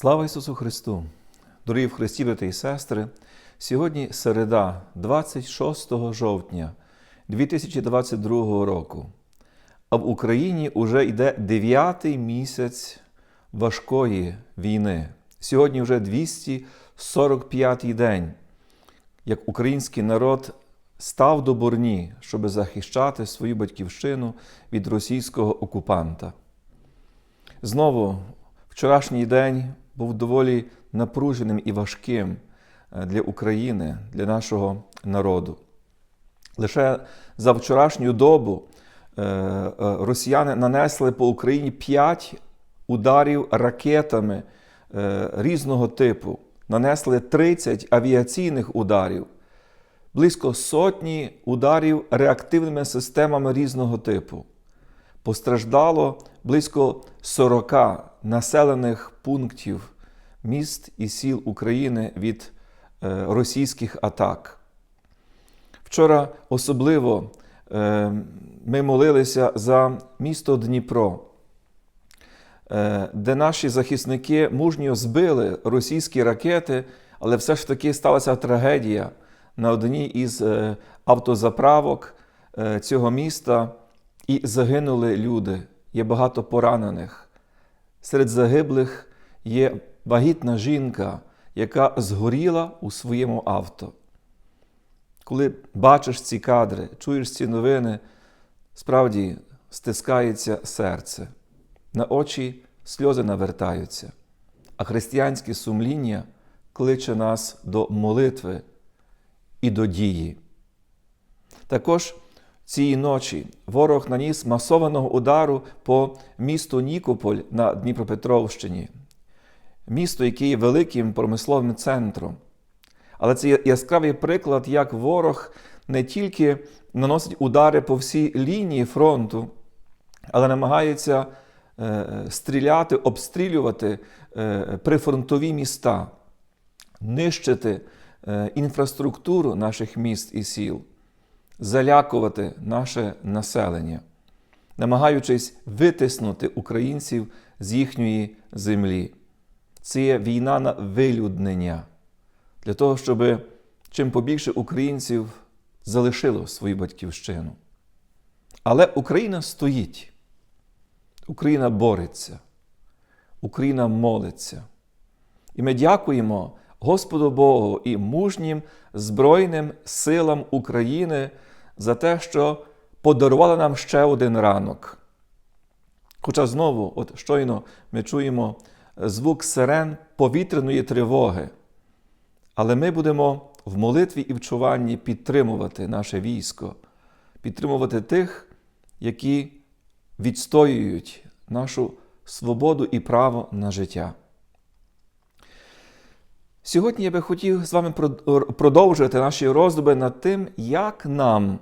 Слава Ісусу Христу! Дорогі в Христі, брати і сестри! Сьогодні середа, 26 жовтня 2022 року. А в Україні вже йде дев'ятий місяць важкої війни. Сьогодні вже 245-й день, як український народ став до борні, щоб захищати свою батьківщину від російського окупанта. Знову вчорашній день був доволі напруженим і важким е, для України, для нашого народу. Лише за вчорашню добу е, е, росіяни нанесли по Україні 5 ударів ракетами різного типу, нанесли 30 авіаційних ударів, близько сотні ударів реактивними системами різного типу. Постраждало близько 40 населених пунктів міст і сіл України від е, російських атак. Вчора особливо е, ми молилися за місто Дніпро, е, де наші захисники мужньо збили російські ракети, але все ж таки сталася трагедія на одній із автозаправок цього міста, і загинули люди. Є багато поранених. Серед загиблих є вагітна жінка, яка згоріла у своєму авто. Коли бачиш ці кадри, чуєш ці новини, справді стискається серце, на очі сльози навертаються, а християнське сумління кличе нас до молитви і до дії. Також цієї ночі. Ворог наніс масованого удару по місту Нікополь на Дніпропетровщині, місто, яке є великим промисловим центром. Але це яскравий приклад, як ворог не тільки наносить удари по всій лінії фронту, але намагається е, стріляти, обстрілювати е, прифронтові міста, нищити е, інфраструктуру наших міст і сіл залякувати наше населення, намагаючись витиснути українців з їхньої землі. Це є війна на вилюднення для того, щоб чим побільше українців залишило свою батьківщину. Але Україна стоїть, Україна бореться, Україна молиться. І ми дякуємо Господу Богу і мужнім Збройним силам України за те, що подарували нам ще один ранок. Хоча знову, от щойно ми чуємо звук сирен повітряної тривоги. Але ми будемо в молитві і вчуванні підтримувати наше військо, підтримувати тих, які відстоюють нашу свободу і право на життя. Сьогодні я би хотів з вами продовжити наші роздуми над тим, як нам,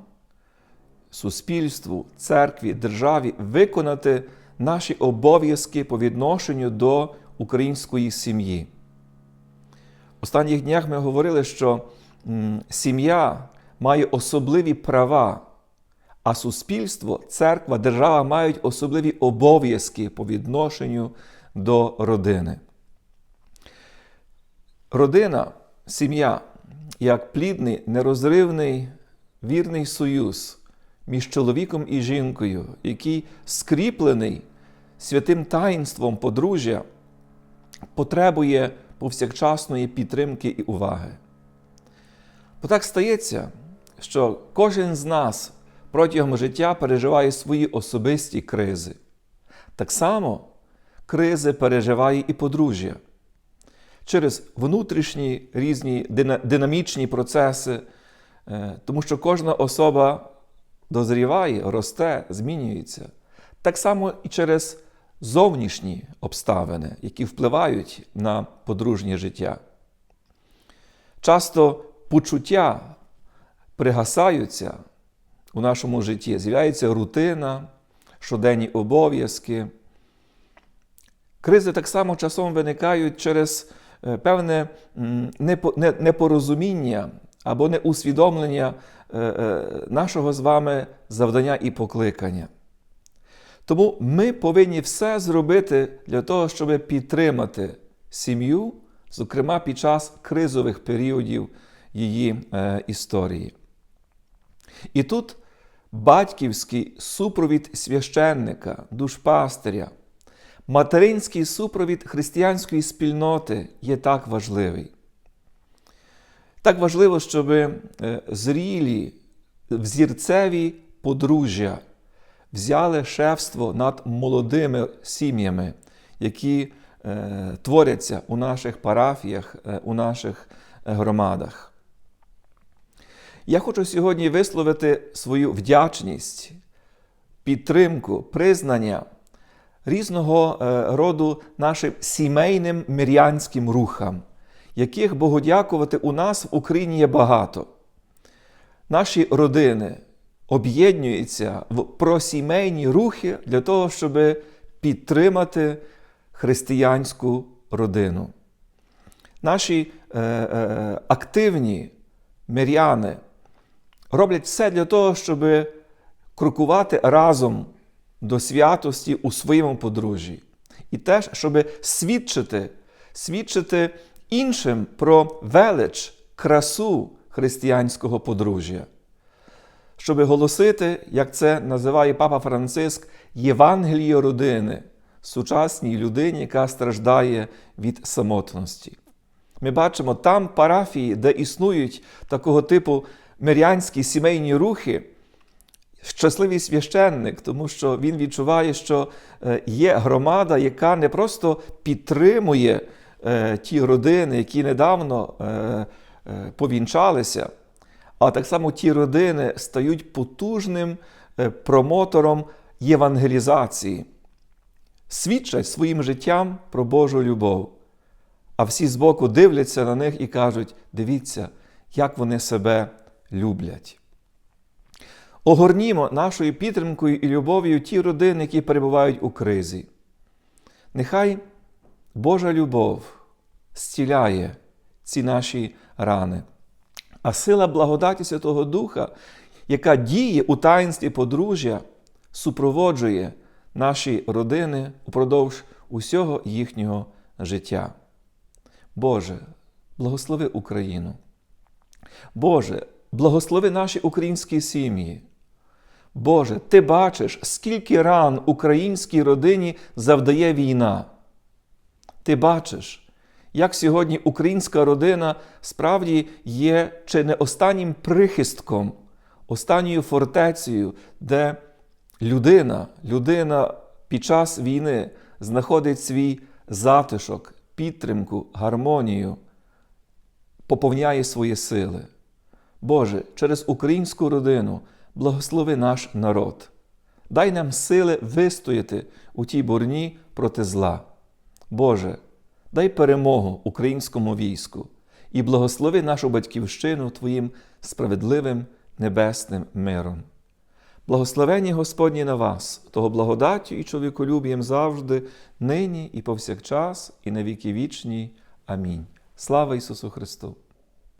суспільству, церкві, державі виконати наші обов'язки по відношенню до української сім'ї. Останніх днях ми говорили, що сім'я має особливі права, а суспільство, церква, держава мають особливі обов'язки по відношенню до родини. Родина, сім'я як плідний, нерозривний, вірний союз між чоловіком і жінкою, який скріплений святим таїнством подружжя, потребує повсякчасної підтримки і уваги. Бо так стається, що кожен з нас протягом життя переживає свої особисті кризи. Так само кризи переживає і подружжя через внутрішні різні динамічні процеси, е, тому що кожна особа дозріває, росте, змінюється. Так само і через зовнішні обставини, які впливають на подружнє життя. Часто почуття пригасаються у нашому житті, з'являється рутина, щоденні обов'язки. Кризи так само часом виникають через Е, певне непорозуміння або неусвідомлення нашого з вами завдання і покликання. Тому ми повинні все зробити для того, щоб підтримати сім'ю, зокрема під час кризових періодів її е, історії. І тут батьківський супровід священника, душпастиря, материнський супровід християнської спільноти є так важливий. Так важливо, щоб е, зрілі, взірцеві подружжя взяли шефство над молодими сім'ями, які е, творяться у наших парафіях, е, у наших е, громадах. Я хочу сьогодні висловити свою вдячність, підтримку, признання різного е, роду нашим сімейним мирянським рухам, яких Богодякувати у нас в Україні є багато. Наші родини об'єднуються в просімейні рухи для того, щоб підтримати християнську родину. Наші е, е, активні миряни роблять все для того, щоб крокувати разом до святості у своєму подружжі. І теж, щоб свідчити, свідчити іншим про велич, красу християнського подружжя. Щоб голосити, як це називає Папа Франциск, Євангеліє родини сучасній людині, яка страждає від самотності. Ми бачимо там парафії, де існують такого типу мирянські сімейні рухи, щасливий священник, тому що він відчуває, що е, є громада, яка не просто підтримує ті родини, які недавно е, повінчалися, а так само ті родини стають потужним промотором євангелізації, свідчать своїм життям про Божу любов. А всі збоку дивляться на них і кажуть: дивіться, як вони себе люблять. Огорнімо нашою підтримкою і любов'ю ті родини, які перебувають у кризі. Нехай Божа любов зціляє ці наші рани, а сила благодаті Святого Духа, яка діє у таїнстві подружжя, супроводжує наші родини упродовж усього їхнього життя. Боже, благослови Україну. Боже, благослови наші українські сім'ї. Боже, Ти бачиш, скільки ран українській родині завдає війна. Ти бачиш, як сьогодні українська родина справді є чи не останнім прихистком, останньою фортецею, де людина, людина під час війни знаходить свій затишок, підтримку, гармонію, поповняє свої сили. Боже, через українську родину благослови наш народ. Дай нам сили вистояти у тій борні проти зла. Боже, дай перемогу українському війську і благослови нашу батьківщину Твоїм справедливим небесним миром. Благословені Господні на вас, того благодаттю і чоловіколюбієм завжди, нині і повсякчас, і на віки вічні. Амінь. Слава Ісусу Христу!